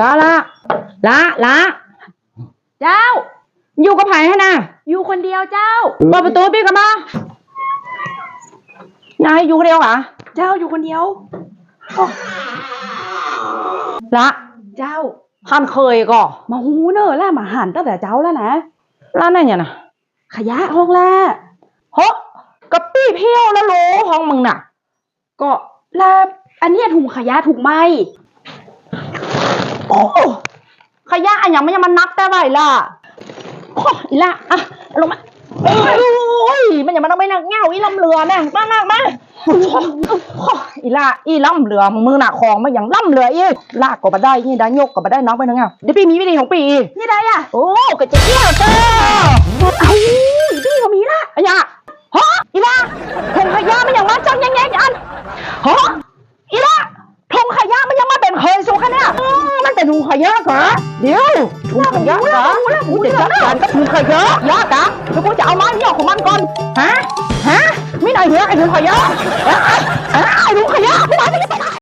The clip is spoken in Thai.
ละละละละเจ้า อยู่กับไผ่ให้นะอยู่คนเดียวเจ้าเปิดประตูพี่กันมานายอยู่คนเดียวเหรอเจ้าอยู่คนเดียวละเจ้าท่านเคยก็มาหูเนอะล่ะมาหันตั้งแต่เจ้าแล้วนะร้านนั่นเนี่ยนะขยะห้องแล่เฮะกะปี้เพี้ยวแล้วโหลห้องมึงน่ะ ก็แลาอันเนี้ยถุงขยะถูกไหมโอ้ ขยะอันยังไม่ยังมันนักแต่ไหวล่ะโอ้อีละอะลงมาโอ้ยมันยังมันต้องไปนักเง่าอีลำเรือแม่งมามามาโอ้อีละอีลำเรือมึงน่ะของมันอย่างลำเรืออีลากก็มาได้นี่ได้ยกก็มาได้นักไปนังเงาเดี๋ยวปีมีวิธีของปีอีกนี่ได้อะโอ้กระเจี๊ยวเจ้าเอ้าอีพี่เขามีละอะยะฮะอีละทงขยะมันยังมาจังยังไงอันฮะอีละทงขยะมันยังมาเป็นเคยสูงคะเนี่ย อืมมันเป็นถุงขยะเหรอเดี๋ยวถุงขยะเหรอกูจะจัดการกับถุงขยะยะกะแล้วกูจะเอาไม้ยอกของมันก่อนฮะฮะไม่ได้เหรอไอ้ถุงขยะอะอะไอ้ถุงขยะกูมาไม่